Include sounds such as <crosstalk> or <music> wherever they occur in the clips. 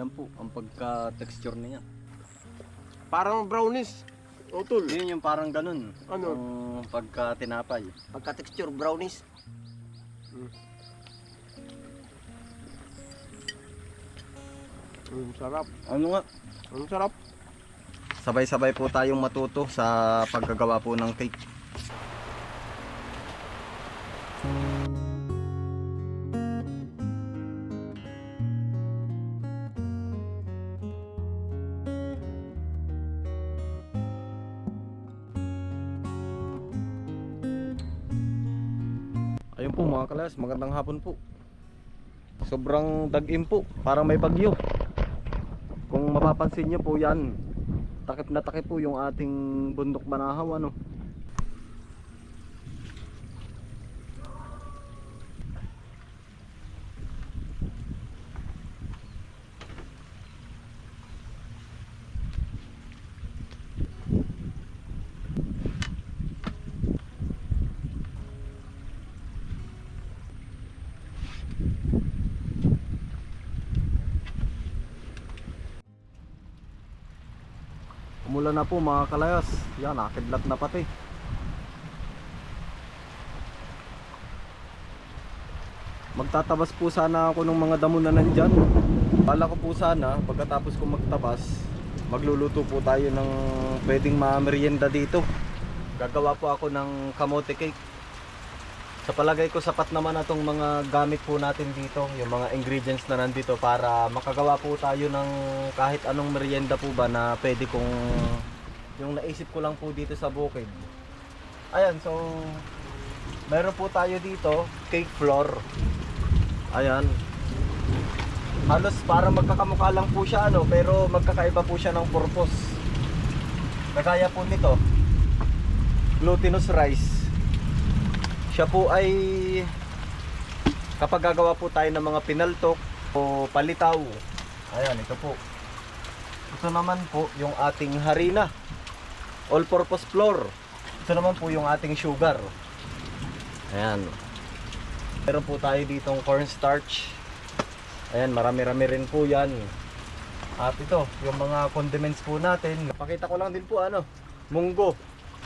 Ayan po, ang pagka-texture niya. Parang brownies. Utol. Yun yung parang ganun. Ano? Ang pagka-tinapay. Pagka-texture brownies. Ang sarap. Ano nga? Ang sarap. Sabay-sabay po tayong matuto sa paggagawa po ng cake. Ayun po mga kalas, magandang hapon po. Sobrang dagim po, parang may bagyo. Kung mapapansin niyo po yan, takip na takip po yung ating bundok banahaw ano. Umulan na po mga kalayas. Yan, nakidlat na pati. Magtatabas po sana ako ng mga damo na nandyan. Bala ko po sana, pagkatapos ko magtabas, magluluto po tayo ng pwedeng mamerienda dito. Gagawa po ako ng kamote cake. Sa palagay ko sapat naman na tong mga gamit po natin dito, yung mga ingredients na nandito para makagawa po tayo ng kahit anong merienda po ba na pwede kong yung naisip ko lang po dito sa bukid. Ayan, so meron po tayo dito cake floor. Ayan. Halos para magkakamukha lang po siya ano, pero magkakaiba po siya ng purpose. Kagaya po nito, glutinous rice siya po ay kapag gagawa po tayo ng mga pinaltok o palitaw. Ayan ito po. Ito naman po yung ating harina. All purpose flour. Ito naman po yung ating sugar. Ayan. Meron po tayo ditong cornstarch. Ayan marami rami rin po yan. At ito yung mga condiments po natin. Pakita ko lang din po ano munggo.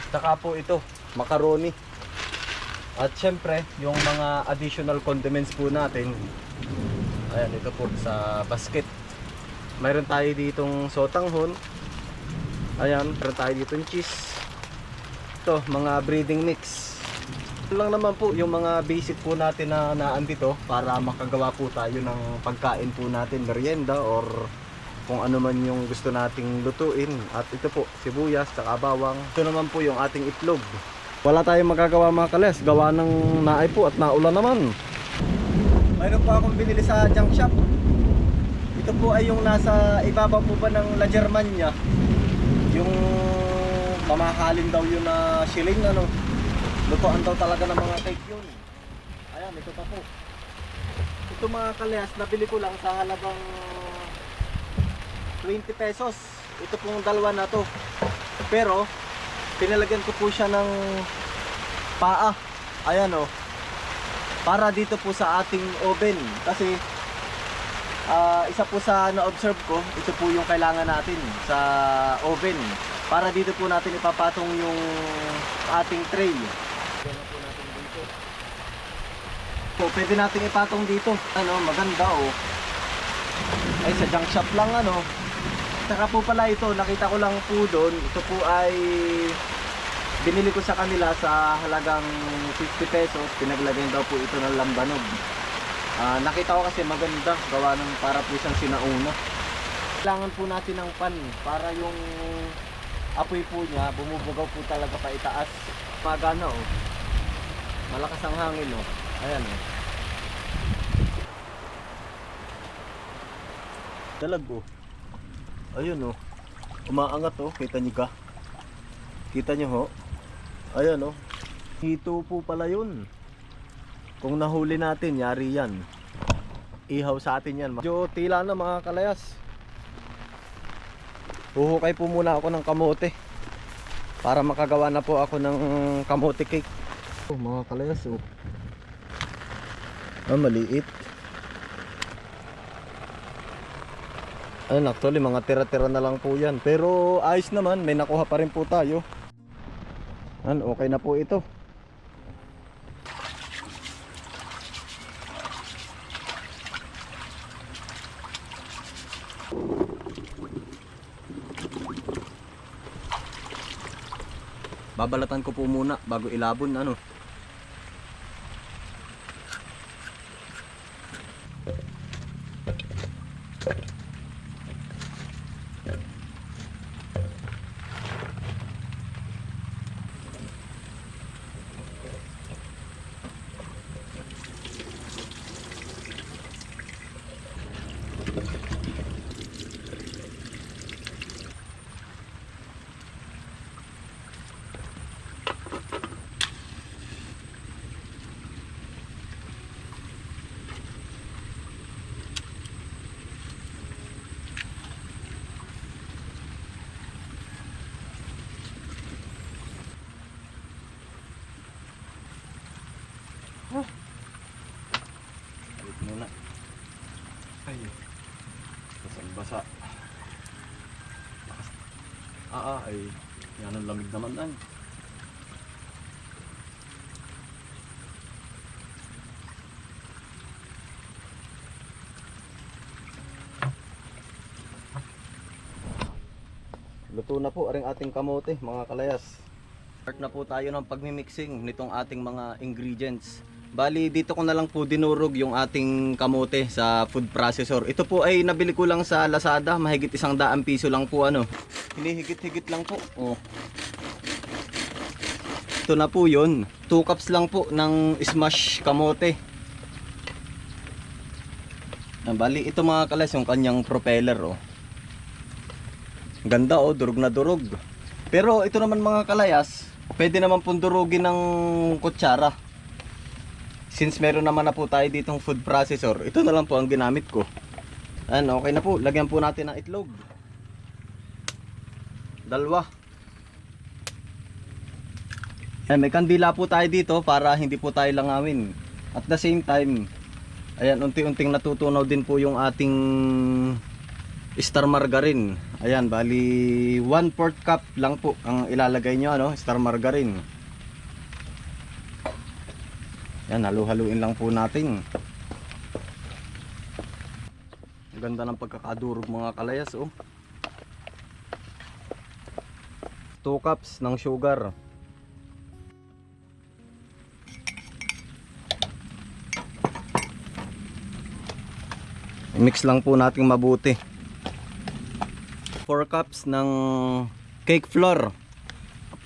Saka po ito macaroni at syempre, yung mga additional condiments po natin. Ayan, ito po sa basket. Mayroon tayo ditong sotanghon. Ayan, meron tayo ditong cheese. Ito, mga breeding mix. Ito lang naman po yung mga basic po natin na naan dito para makagawa po tayo ng pagkain po natin, merienda or kung ano man yung gusto nating lutuin. At ito po, sibuyas, tsaka bawang. Ito naman po yung ating itlog. Wala tayong magagawa mga kales, gawa ng naay po at naulan naman. Mayroon po akong binili sa junk shop. Ito po ay yung nasa ibabaw po ba ng La Germania. Yung mamahalin daw yun na shilling ano. Lutuan daw talaga ng mga cake yun. Ayan, ito pa po. Ito mga kalas, nabili ko lang sa halagang 20 pesos. Ito pong dalawa na to. Pero, pinalagyan ko po siya ng paa. Ayan o. Para dito po sa ating oven. Kasi ah, isa po sa na-observe ko, ito po yung kailangan natin sa oven. Para dito po natin ipapatong yung ating tray. So, pwede natin ipatong dito. Ano, maganda oh. Ay, sa junk shop lang ano. Saka po pala ito, nakita ko lang po doon. Ito po ay binili ko sa kanila sa halagang 50 pesos. Pinaglagyan daw po ito ng lambanog. Ah, nakita ko kasi maganda, gawa ng para po siyang sinauna. Kailangan po natin ng pan para yung apoy po niya bumubugaw po talaga pa itaas. Magana oh. Malakas ang hangin oh. Ayan oh. Dalag oh. Ayun oh. Umaangat oh, kita niyo ka? Kita niyo ho? Ayan oh. Hito po pala yun. Kung nahuli natin, yari yan. Ihaw sa atin yan. Medyo tila na mga kalayas. Huhukay po muna ako ng kamote. Para makagawa na po ako ng kamote cake. Oh, mga kalayas oh. Ah, maliit. Ayun, actually, mga tira-tira na lang po yan. Pero ayos naman, may nakuha pa rin po tayo. Ayun, okay na po ito. Babalatan ko po muna bago ilabon ano. Ah, ah, ay. Yan ang lamig naman ay. Luto na po aring ating kamote, mga kalayas. Start na po tayo ng pagmimixing nitong ating mga ingredients. Bali, dito ko na lang po dinurog yung ating kamote sa food processor. Ito po ay nabili ko lang sa Lazada, mahigit isang daang piso lang po ano. Hinihigit-higit lang po. Oh. Ito na po yun. 2 cups lang po ng smash kamote. Ah, Bali, ito mga kalas yung kanyang propeller oh. Ganda oh, durog na durog. Pero ito naman mga kalayas, pwede naman pong durugin ng kutsara. Since meron naman na po tayo ditong food processor, ito na lang po ang ginamit ko. Ayan, okay na po. Lagyan po natin ng itlog. Dalwa. Ayan, may kandila po tayo dito para hindi po tayo langawin. At the same time, ayan, unti-unting natutunaw din po yung ating star margarine. Ayan, bali 1 4 cup lang po ang ilalagay nyo, ano, star margarine. Yan, halu-haluin lang po natin. Ang ganda ng pagkakadurog mga kalayas, oh. 2 cups ng sugar. I-mix lang po natin mabuti. 4 cups ng cake flour.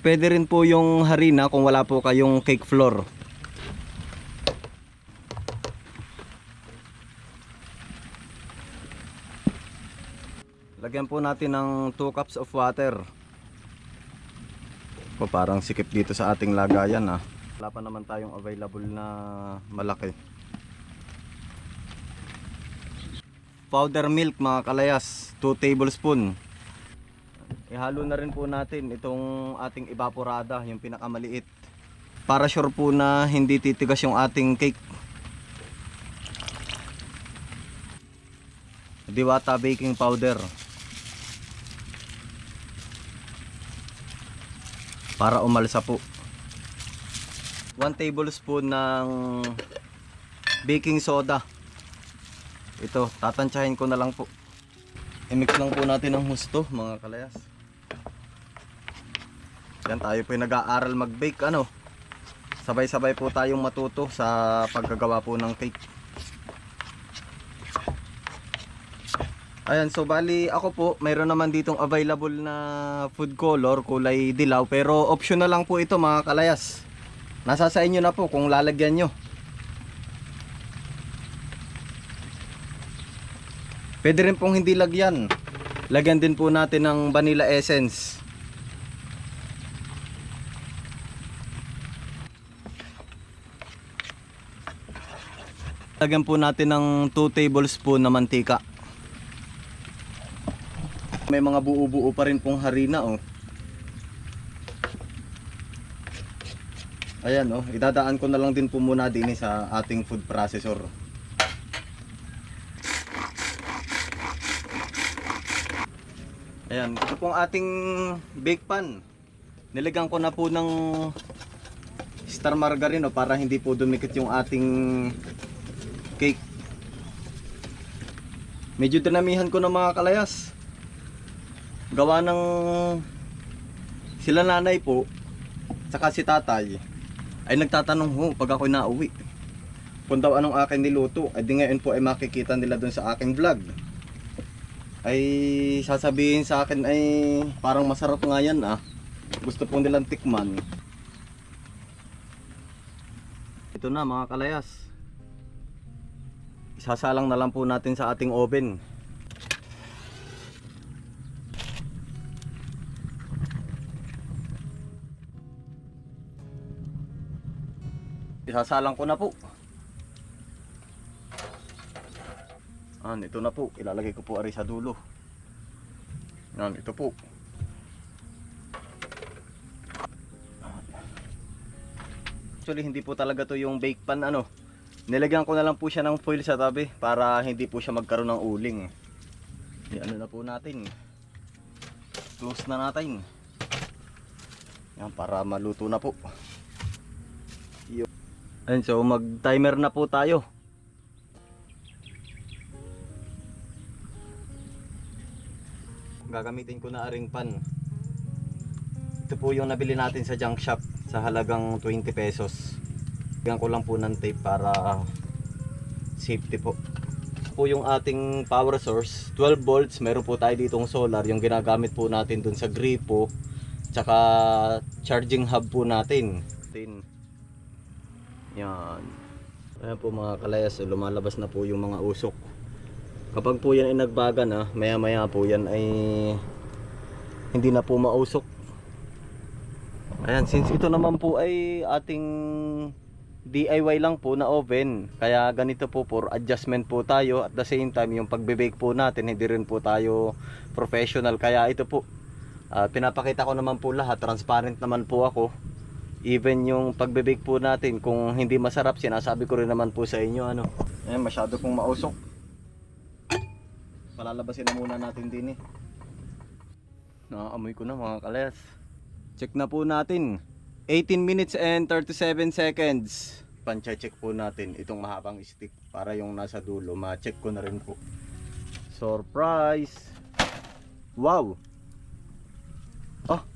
Pwede rin po yung harina kung wala po kayong cake flour. Lagyan po natin ng 2 cups of water. O, parang sikip dito sa ating lagayan ah. Wala pa naman tayong available na malaki. Powder milk mga kalayas, 2 tablespoon. Ihalo na rin po natin itong ating evaporada, yung pinakamaliit. Para sure po na hindi titigas yung ating cake. Diwata baking powder. Para umalsa po. 1 tablespoon ng baking soda. Ito, tatansyahin ko na lang po. I-mix lang po natin ng husto, mga kalayas. Yan, tayo po nag-aaral mag-bake, ano. Sabay-sabay po tayong matuto sa paggagawa po ng cake. Ayan, so bali ako po, mayroon naman ditong available na food color, kulay dilaw, pero optional lang po ito mga kalayas. Nasa sa inyo na po kung lalagyan nyo. Pwede rin pong hindi lagyan. Lagyan din po natin ng vanilla essence. Lagyan po natin ng 2 tablespoon na mantika. May mga buo-buo pa rin pong harina oh. Ayan oh, idadaan ko na lang din po muna din sa ating food processor. Ayan, ito pong ating bake pan. Nilagyan ko na po ng star margarine no, para hindi po dumikit yung ating cake. Medyo dinamihan ko ng mga kalayas. Gawa ng sila nanay po, saka si tatay, ay nagtatanong ho pag ako nauwi. Kung daw anong akin niluto, ay di ngayon po ay makikita nila dun sa aking vlog. Ay sasabihin sa akin ay parang masarap nga yan ah. Gusto po nilang tikman. Ito na mga kalayas. Isasalang na lang po natin sa ating oven. Isasalang ko na po. Ah, ito na po. Ilalagay ko po ari sa dulo. Yan, ito po. Actually, hindi po talaga to yung bake pan ano. Nilagyan ko na lang po siya ng foil sa tabi para hindi po siya magkaroon ng uling. Yan, ano na po natin. Close na natin. Yan, para maluto na po. Ayun, so mag timer na po tayo. gagamitin ko na aring pan. Ito po yung nabili natin sa junk shop sa halagang 20 pesos. Bigyan ko lang po ng tape para safety po. Ito po yung ating power source. 12 volts meron po tayo ditong solar. Yung ginagamit po natin dun sa gripo tsaka charging hub po natin. Tin. Yan. Ayan po mga kalayas lumalabas na po yung mga usok. Kapag po yan ay nagbaga na, maya maya po yan ay hindi na po mausok. Ayan, since ito naman po ay ating DIY lang po na oven, kaya ganito po for adjustment po tayo. At the same time yung pagbe-bake po natin hindi rin po tayo professional. Kaya ito po ah, pinapakita ko naman po lahat. Transparent naman po ako even yung pagbe-bake po natin kung hindi masarap sinasabi ko rin naman po sa inyo ano ayan masyado pong mausok palalabasin na muna natin din eh. Nakaamoy ko na mga kalayas. Check na po natin. 18 minutes and 37 seconds. Pancha-check po natin itong mahabang stick para yung nasa dulo ma-check ko na rin po. Surprise! Wow! Ah!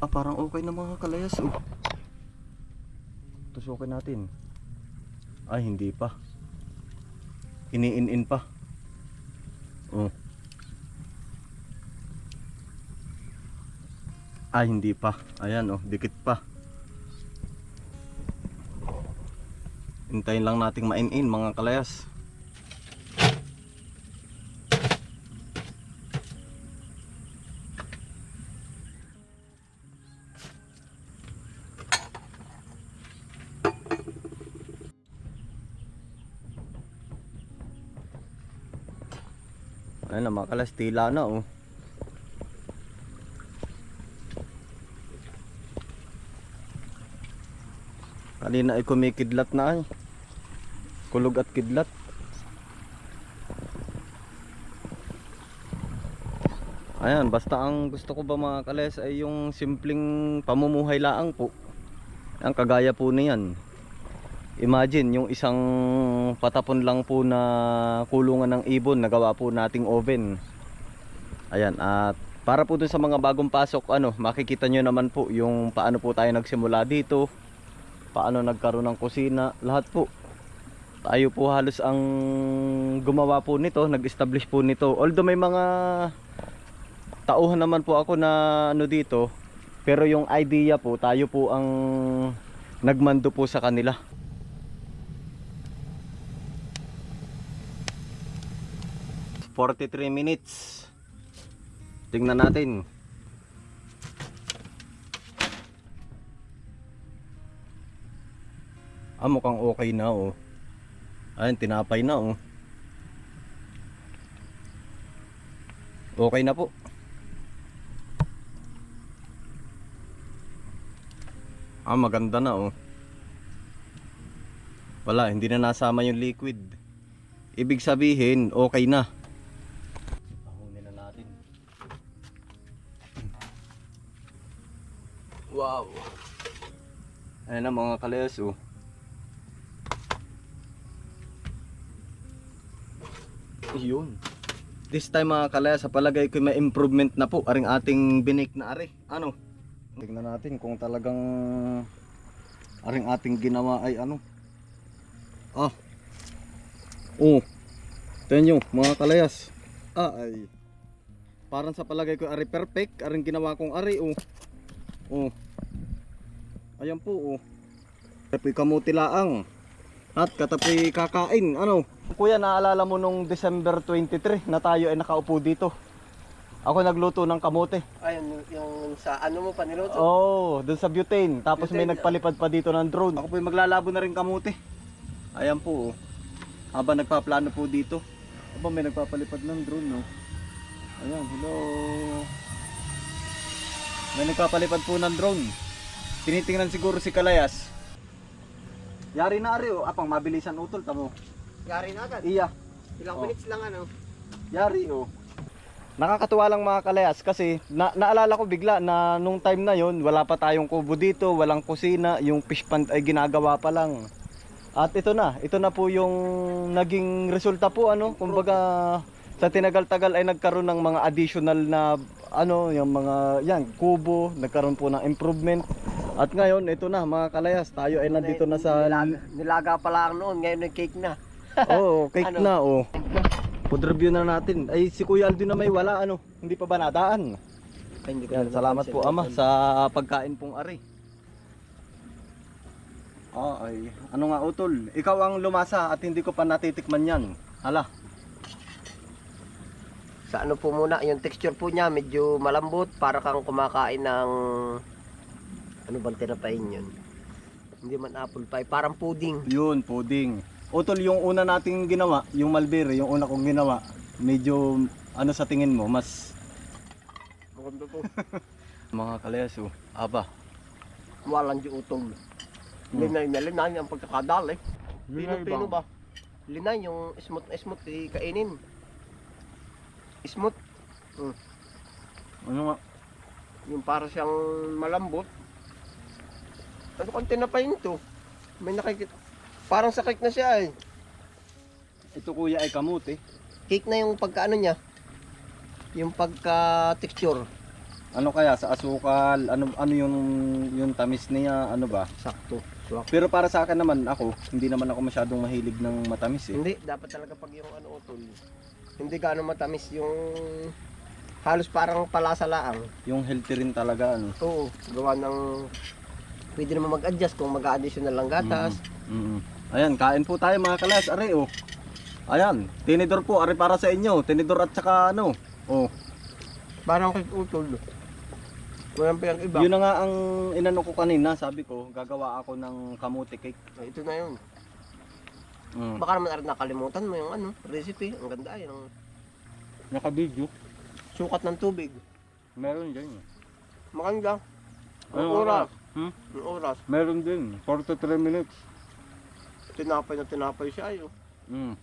Ah, parang okay na mga kalayas oh. Tusukin natin. Ay, hindi pa. Iniin-in pa. Oh. Ah, hindi pa. Ayan oh, dikit pa. Hintayin lang nating main-in mga kalayas. Ayun na mga kalas, tila na oh. Kanina ay kumikidlat na ay. Kulog at kidlat. Ayan, basta ang gusto ko ba mga kales ay yung simpleng pamumuhay laang po. Ang kagaya po niyan. Imagine yung isang patapon lang po na kulungan ng ibon nagawa po nating oven. Ayan at para po dun sa mga bagong pasok ano, makikita nyo naman po yung paano po tayo nagsimula dito. Paano nagkaroon ng kusina, lahat po. Tayo po halos ang gumawa po nito, nag-establish po nito. Although may mga tauhan naman po ako na ano dito, pero yung idea po, tayo po ang nagmando po sa kanila. Forty-three minutes. Tingnan natin. Ah, mukhang okay na oh. Ayun, tinapay na oh. Okay na po. Ah, maganda na oh. Wala, hindi na nasama yung liquid. Ibig sabihin, okay na. Wow. Ayan na mga kalayas oh. Yun. This time mga kalayas, sa palagay ko may improvement na po aring ating binik na are. Ano? Tingnan natin kung talagang aring ating ginawa ay ano. Ah. Oh. Tingnan nyo mga kalayas. Ah ay. Parang sa palagay ko ari perfect. Aring ginawa kong ari oh. Oh. Ayan po oh. Katapoy kamuti laang. At katapoy kakain. Ano? Kuya, naalala mo nung December 23 na tayo ay nakaupo dito. Ako nagluto ng kamote. Ayun, yung sa ano mo pa niluto? Oo, oh, dun sa butane. Tapos may Butane, nagpalipad pa dito ng drone. Ako po maglalabo na rin kamote. Ayan po oh. Habang nagpaplano po dito. Aba, may nagpapalipad ng drone no. Ayan, hello. May nagpapalipad po ng drone. Tinitingnan siguro si Kalayas. Yari na ari oh, apang mabilisan utol tamo. Yari na agad. Iya, Ilang Oh. minutes lang ano. yari oh. Nakakatuwa lang mga kalayas kasi na naalala ko bigla na nung time na yon wala pa tayong kubo dito, walang kusina, yung fish pond ay ginagawa pa lang. At ito na, ito na po yung naging resulta po ano, kumbaga sa tinagal-tagal ay nagkaroon ng mga additional na ano, yung mga yan, kubo, nagkaroon po ng improvement. At ngayon, ito na mga kalayas, tayo ay nandito na sa Nilaga, nilaga pa lang noon, ngayon nag cake na. <laughs> Oo, cake Ano? na oh. Food review na natin. Ay si Kuya Aldo na may wala ano, hindi pa ba nadaan? Ay, hindi ko Yan, na salamat po ama sa pagkain pong ari. Ah, ay. Ano nga utol? Ikaw ang lumasa at hindi ko pa natitikman yan. Hala. Sa ano po muna, yung texture po niya medyo malambot para kang kumakain ng ano bang tinapain yun? Hindi man apple pie, parang pudding. Yun, pudding. Utol, yung una nating ginawa, yung mulberry, yung una kong ginawa, medyo ano sa tingin mo, mas Maganda po. <laughs> mga kaleso. Aba. Walang di utol. Linay na linay ang pagkakadali. Linay Pino-pino ba? ba? Linay yung smooth na smooth eh, kainin. Smooth. Ano nga? Yung para siyang malambot. Ano kang tinapain to? May nakikita. Parang sa cake na siya eh. Ito kuya ay kamuti. Cake na yung pagkaano niya. Yung pagka texture. Ano kaya sa asukal, ano ano yung yung tamis niya, ano ba? Sakto. Swak. Pero para sa akin naman ako, hindi naman ako masyadong mahilig ng matamis eh. Hindi, dapat talaga pag yung ano utol. Hindi gaano matamis yung halos parang palasa laang. Yung healthy rin talaga ano. Oo, gawa ng pwede naman mag-adjust kung mag-additional lang gatas. Mm. Ayan, kain po tayo mga kalas, are oh. Ayan, tinidor po, are para sa inyo. Tinidor at saka ano. Oh, Parang kay utol. Walang pinag iba. yun na nga ang inano ko kanina, sabi ko, gagawa ako ng kamuti cake. Ito na yun. Mm. Baka naman aral nakalimutan mo yung ano, recipe. Ang ganda ay yung Naka-video. sukat ng tubig. Meron din. Maganda. Ang Ano, oras. Hmm? Ang oras. Meron din, 43 minutes. Tinapay na tinapay siya ayo. Mm.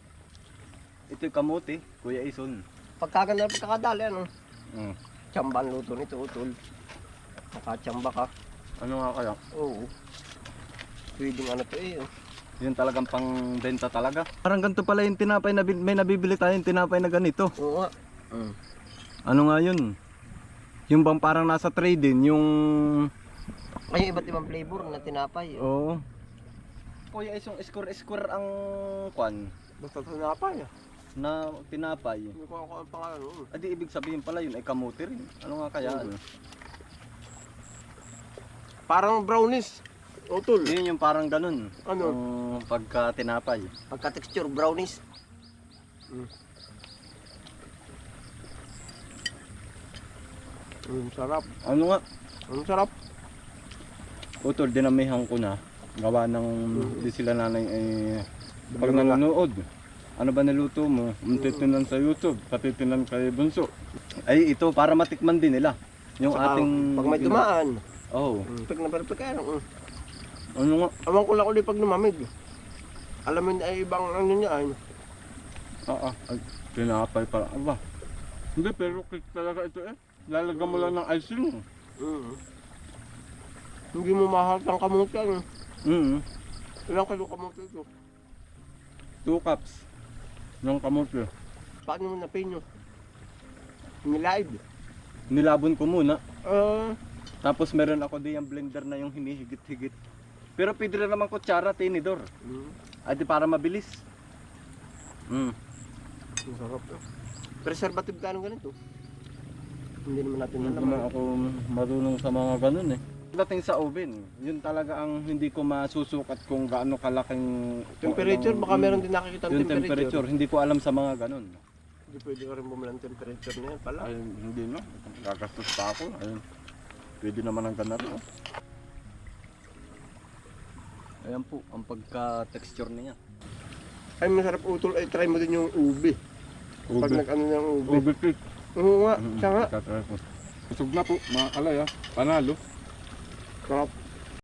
Ito yung kamuti, Kuya Ison. Pagkaganda ng pagkakadali ano. Mm. Tsamba ang luto nito utol. Nakatsamba ka. Ano nga kaya? Oo. Pwedeng ano to eh. oh. Yun talagang pang benta talaga. Parang ganito pala yung tinapay na bin- may nabibili tayong tinapay na ganito. Oo nga. Ano nga yun? Yung bang parang nasa trade din, yung... Ay, iba't ibang flavor na tinapay. Oh. Oo. Kuya, isang square-square ang kwan Basta tinapay ah. na tinapay. Hindi ko ako ang pangalan. oo. Adi ibig sabihin pala yun ay kamuti rin. Ano nga kaya? Oo. Parang brownies. Utol. Yun yung parang ganun. Ano? Ang pagka tinapay. Pagka-texture brownies. Mm. Mm, sarap. Ano nga? Ang sarap. Utol, dinamihan ko na. Gawa ng di sila nanay ay pag nanonood. Ano ba naluto mo? Titinan sa YouTube, patitinan kay Bunso. Ay ito para matikman din nila. Yung Saka, ating Pag may dumaan. Oh. Pag naperpek ano. Mm. ano nga? Awan ko lang ulit pag lumamig. Alam mo ay ibang ano niya ay. Ah, ah, ay, tinapay pala. Aba. Hindi, pero cake talaga ito eh. Lalagyan mo lang ng icing. Mm. Hindi mo mahaltang kamuti ano. Mm. Ilang kilo kamuti ito? Two cups ng kamote. Paano mo napinyo? Nilaid. Nilabon ko muna. Ah, Tapos meron ako di yung blender na yung hinihigit-higit. Pero pwede rin naman kutsara, tinidor. mm, Adi para mabilis. Mm. ang sarap to. Preservative ka ganito. Hindi naman natin Hindi naman ako marunong sa mga ganun eh. Dating sa oven, yun talaga ang hindi ko masusukat kung gaano kalaking Temperature, baka anong- meron din nakikita yung temperature. temperature. Hindi ko alam sa mga ganun. Hindi pwede ka rin bumili ng temperature na yan pala. Ay, hindi no. Gagastos pa ako. Ayun. Pwede naman ang ganun. No? Ayan po, ang pagka-texture niya. Ay, masarap utol. Ay, try mo din yung ubi. Pag Ube. nag-ano ng ubi. Ube cake. Oo nga, Mm, siya nga. Tatry ko. Busog na po, mga kalay ah. Panalo. Sarap.